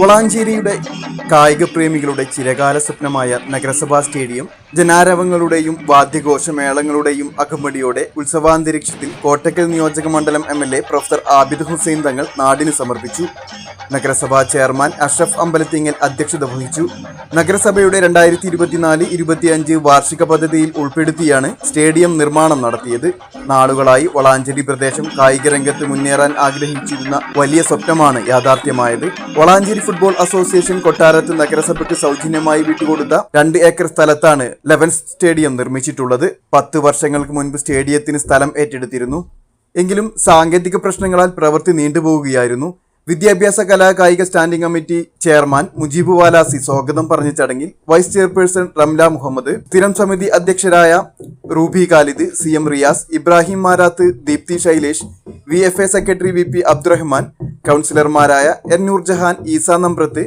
വളാഞ്ചേരിയുടെ കായിക പ്രേമികളുടെ ചിരകാല സ്വപ്നമായ നഗരസഭാ സ്റ്റേഡിയം ജനാരവങ്ങളുടെയും വാദ്യഘോഷമേളങ്ങളുടെയും അകമ്പടിയോടെ ഉത്സവാന്തരീക്ഷത്തിൽ കോട്ടക്കൽ നിയോജക മണ്ഡലം M L A professor Abid Hussain Thangal നാടിന് സമർപ്പിച്ചു. നഗരസഭാ ചെയർമാൻ അഷ്റഫ് അമ്പലത്തിങ്ങൽ അധ്യക്ഷത വഹിച്ചു. നഗരസഭയുടെ രണ്ടായിരത്തി ഇരുപത്തിനാല് ഇരുപത്തിയഞ്ച് വാർഷിക പദ്ധതിയിൽ ഉൾപ്പെടുത്തിയാണ് സ്റ്റേഡിയം നിർമ്മാണം നടത്തിയത്. നാളുകളായി വളാഞ്ചേരി പ്രദേശം കായിക രംഗത്ത് മുന്നേറാൻ ആഗ്രഹിച്ചിരുന്ന വലിയ സ്വപ്നമാണ് യാഥാർത്ഥ്യമായത്. വളാഞ്ചേരി ഫുട്ബോൾ അസോസിയേഷൻ കൊട്ടാരത്ത് നഗരസഭയ്ക്ക് സൗജന്യമായി വിട്ടുകൊടുത്ത രണ്ട് ഏക്കർ സ്ഥലത്താണ് ലെവൻസ് സ്റ്റേഡിയം നിർമ്മിച്ചിട്ടുള്ളത്. പത്ത് വർഷങ്ങൾക്ക് മുൻപ് സ്റ്റേഡിയത്തിന് സ്ഥലം ഏറ്റെടുത്തിരുന്നു. എങ്കിലും സാങ്കേതിക പ്രശ്നങ്ങളാൽ പ്രവൃത്തി നീണ്ടുപോവുകയായിരുന്നു. വിദ്യാഭ്യാസ കലാ കായിക standing committee chairman Mujeeb Valasi സ്വാഗതം പറഞ്ഞ ചടങ്ങിൽ വൈസ് ചെയർപേഴ്സൺ റംല മുഹമ്മദ് സ്ഥിരം സമിതി അധ്യക്ഷരായ Ruby Khalid C M Riyas Ibrahim Marath Deepthi Shailesh V F A secretary V P Abdurahman കൗൺസിലർമാരായ N Noorjahan Eesa Nambrath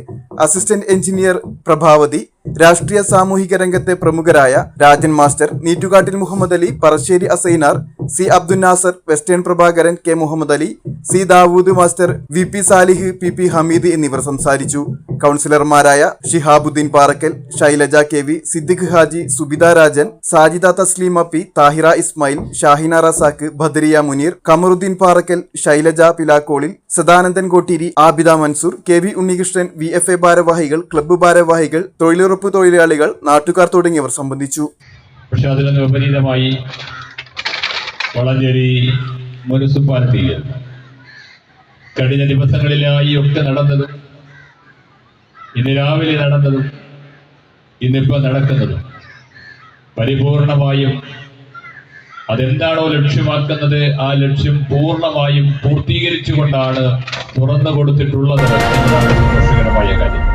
assistant engineer Prabhavathi രാഷ്ട്രീയ സാമൂഹിക രംഗത്തെ പ്രമുഖരായ Rajan master Neettukattil Muhammad Ali Parassery Asainar C Abdul Nasar western Prabhakaran K Muhammad Ali C Dawood master V P Salih P P Hameed എന്നിവർ സംസാരിച്ചു. കൗൺസിലർമാരായ Shihabuddin Parakkal Shailaja K V Siddique Haji Subitha Rajan Sajida Thasleem Appi Thahira Ismail Shahina Razak Badariya Muneer Kamaruddeen Parakkal Shailaja Pilakkolil Sadanandan Kotteeri Abida Mansoor K V Unnikrishnan V F A ഭാരവാഹികൾ club ഭാരവാഹികൾ തൊഴിലുറപ്പ് തൊഴിലാളികൾ നാട്ടുകാർ തുടങ്ങിയവർ സംബന്ധിച്ചു. മുനിസിപ്പാലിറ്റിയിൽ കഴിഞ്ഞ ദിവസങ്ങളിലായി ഒക്കെ നടന്നതും ഇന്ന് രാവിലെ നടന്നതും ഇന്നിപ്പോ നടക്കുന്നതും പരിപൂർണമായും അതെന്താണോ ലക്ഷ്യമാക്കുന്നത് ആ ലക്ഷ്യം പൂർണമായും പൂർത്തീകരിച്ചുകൊണ്ടാണ് തുറന്നു കൊടുത്തിട്ടുള്ളത് എന്നതാണ്